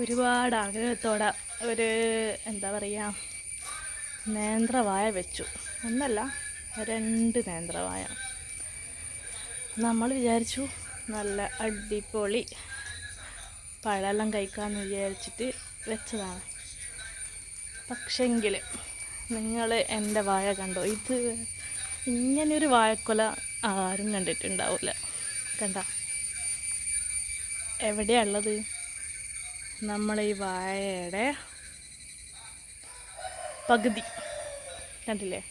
ഒരുപാട് ആഗ്രഹത്തോടെ ഒരു എന്താ പറയുക നേന്ത്രവായ വെച്ചു. ഒന്നല്ല രണ്ട് നേന്ത്രവായ. നമ്മൾ വിചാരിച്ചു നല്ല അടിപൊളി പഴമെല്ലാം കഴിക്കാമെന്ന് വിചാരിച്ചിട്ട് വെച്ചതാണ്. പക്ഷെങ്കിൽ നിങ്ങൾ എന്റെ വാഴ കണ്ടോ? ഇത് ഇങ്ങനൊരു വാഴക്കൊല ആരും കണ്ടിട്ടുണ്ടാവില്ല കണ്ട? എവിടെയുള്ളത് നമ്മൾ ഈ വാഴയുടെ പകുതി. കണ്ടില്ലേ?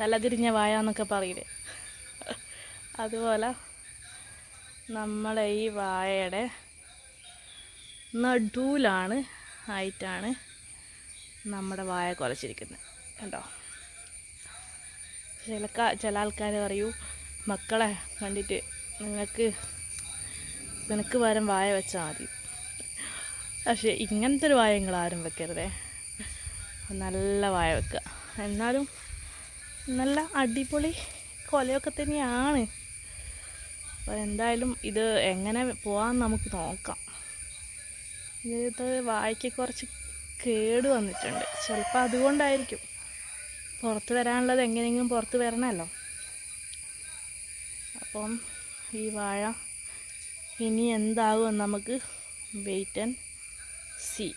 തലതിരിഞ്ഞ വാഴ എന്നൊക്കെ പറയില്ലേ? അതുപോലെ നമ്മളെ ഈ വാഴയുടെ നടുവിലാണ് ആയിട്ടാണ് നമ്മുടെ വായ കുലച്ചിരിക്കുന്നത്. കണ്ടോ? ചില ചില ആൾക്കാർ പറയൂ മക്കളെ കണ്ടിട്ട് നിങ്ങൾക്ക് നിനക്ക് പകരം വായ വെച്ചാൽ മതി. പക്ഷേ ഇങ്ങനത്തെ ഒരു വായ നിങ്ങൾ ആരും വെക്കരുതേ. നല്ല വായ വെക്കുക. എന്നാലും നല്ല അടിപൊളി കൊലയൊക്കെ തന്നെയാണ്. അപ്പോൾ എന്തായാലും ഇത് എങ്ങനെ പോകാൻ നമുക്ക് നോക്കാം. ഇത് വായിക്ക് കുറച്ച് കേട് വന്നിട്ടുണ്ട്. ചിലപ്പോൾ അതുകൊണ്ടായിരിക്കും. പുറത്ത് വരാനുള്ളത് എങ്ങനെയെങ്കിലും പുറത്ത് വരണമല്ലോ. അപ്പം ഈ വാഴ ഇനി എന്താകുമെന്ന് നമുക്ക് വെയിറ്റ് ആൻഡ് See.